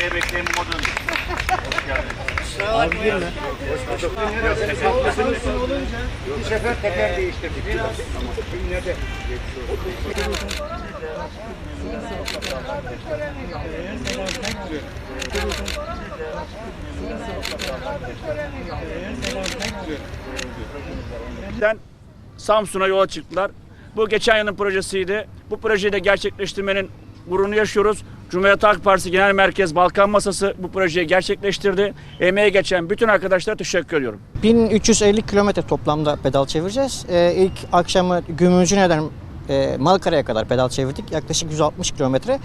Bekleye bekleye modun. Hoş geldin. Abi girme. Samsun olunca bir sefer teker değiştirdik. Şimdi nerede? Den Samsun'a yola çıktılar. Bu geçen yılın projesiydi. Bu projeyi de gerçekleştirmenin gururunu yaşıyoruz. Cumhuriyet Halk Partisi Genel Merkez Balkan Masası bu projeyi gerçekleştirdi. Emeğe geçen bütün arkadaşlara teşekkür ediyorum. 1350 kilometre toplamda pedal çevireceğiz. Ee, ilk akşamı Gümülcüne'den e, Malkara'ya kadar pedal çevirdik. Yaklaşık 160 kilometre.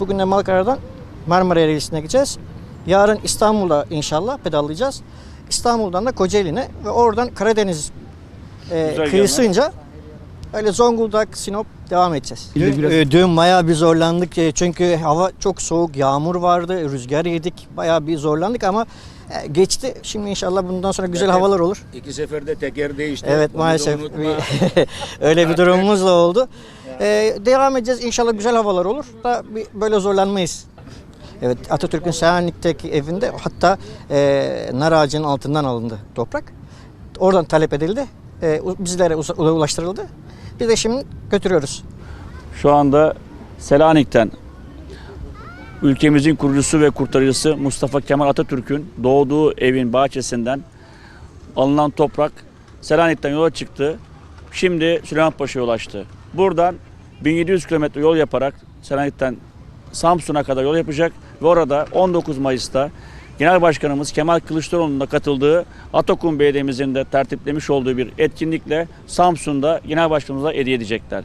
Bugün de Malkara'dan Marmara Reylisine gideceğiz. Yarın İstanbul'a inşallah pedallayacağız. İstanbul'dan da Kocaeli'ne ve oradan Karadeniz e, kıyısınca öyle Zonguldak, Sinop devam edeceğiz. Dün- Dün, e, dün bayağı bir zorlandık E, çünkü hava çok soğuk, yağmur vardı, rüzgar yedik. Bayağı bir zorlandık ama e, geçti. Şimdi inşallah bundan sonra güzel havalar olur. İki seferde teker değişti. Evet Onu maalesef öyle bir durumumuz da oldu. Ee, devam edeceğiz inşallah güzel havalar olur da bir- böyle zorlanmayız. Evet Atatürk'ün Selanik'teki evinde hatta e, nar ağacının altından alındı toprak. Oradan talep edildi. E, bizlere ulaştırıldı. Biz de şimdi götürüyoruz. Şu anda Selanik'ten ülkemizin kurucusu ve kurtarıcısı Mustafa Kemal Atatürk'ün doğduğu evin bahçesinden alınan toprak Selanik'ten yola çıktı. Şimdi Süleymanpaşa'ya ulaştı. Buradan 1700 kilometre yol yaparak Selanik'ten Samsun'a kadar yol yapacak ve orada 19 Mayıs'ta Genel Başkanımız Kemal Kılıçdaroğlu'nun da katıldığı Atakum Belediye'mizin de tertiplemiş olduğu bir etkinlikle Samsun'da Genel Başkanımıza hediye edecekler.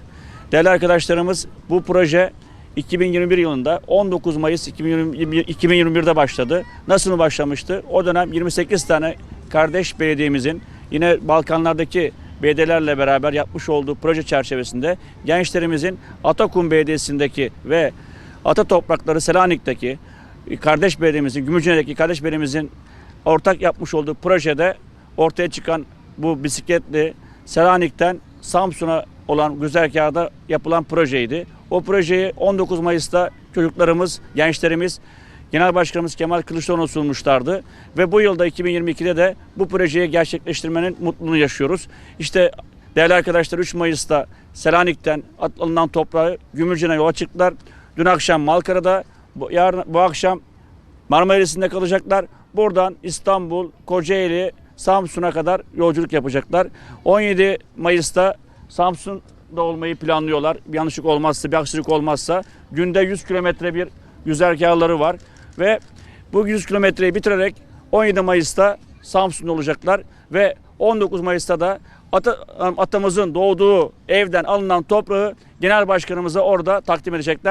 Değerli arkadaşlarımız bu proje 2021 yılında 19 Mayıs 2020 2021'de başladı. Nasıl başlamıştı? O dönem 28 tane kardeş belediyemizin yine Balkanlardaki belediyelerle beraber yapmış olduğu proje çerçevesinde gençlerimizin Atakum Belediyesi'ndeki ve Ata Toprakları Selanik'teki kardeş belediyemizin, Gümüşhane'deki kardeş belediyemizin ortak yapmış olduğu projede ortaya çıkan bu bisikletli Selanik'ten Samsun'a olan güzergahda yapılan projeydi. O projeyi 19 Mayıs'ta çocuklarımız, gençlerimiz Genel Başkanımız Kemal Kılıçdaroğlu sunmuşlardı. Ve bu yılda 2022'de de bu projeyi gerçekleştirmenin mutluluğunu yaşıyoruz. İşte değerli arkadaşlar 3 Mayıs'ta Selanik'ten alınan toprağı Gümülcine yola çıktılar. Dün akşam Malkara'da, bu, yarın, bu akşam Marmaris'inde kalacaklar. Buradan İstanbul, Kocaeli, Samsun'a kadar yolculuk yapacaklar. 17 Mayıs'ta Samsun'da olmayı planlıyorlar. Bir yanlışlık olmazsa, bir aksilik olmazsa günde 100 kilometre bir güzergahları var ve bu 100 kilometreyi bitirerek 17 Mayıs'ta Samsun'da olacaklar ve 19 Mayıs'ta da ata, atamızın doğduğu evden alınan toprağı genel başkanımıza orada takdim edecekler.